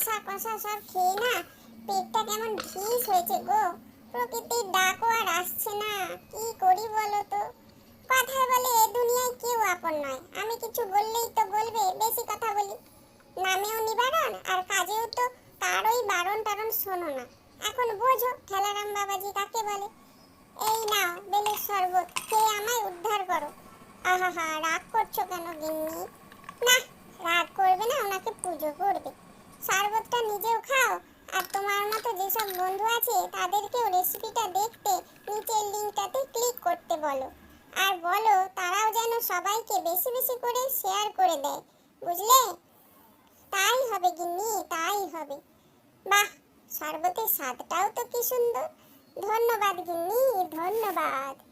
রসা কষা সব খেয়ে না পেটটা কেমন ঢিস হয়েছে গো। প্রকৃতির ডাকও আর আসছে না। কি করি বলো তো? কথায় বলে এ দুনিয়ায় কেউ আপন নয়। আমি কিছু বললেই তো বলবে, বেশি কথা বলি। নামেও নিবারণ আর কাজেও তো কারোই বারণ টারণ শোনো না। এখন বোঝো ঠেলারাম বাবাজি কাকে বলে। এই নাও বেলের শরবত, খেয়ে আমায় উদ্ধার করো। আহা রাগ করছ কেন গিন্নি? না রাগ করবে না, ওনাকে পুজো করবে। শরবতটা নিজেও খাও। আর তোমার মতো যেসব বন্ধু আছে, তাদেরকেও রেসিপিটা দেখতে, নিচের লিঙ্কটাতে ক্লিক করতে বলো। আর বলো, তারাও যেন সবাইকে বেশি বেশি করে শেয়ার করে দেয়। বুঝলে? তাই হবে গিন্নি, তাই হবে। বাহ শরবতের স্বাদটাও তো কি সুন্দর। ধন্যবাদ গিন্নি, ধন্যবাদ।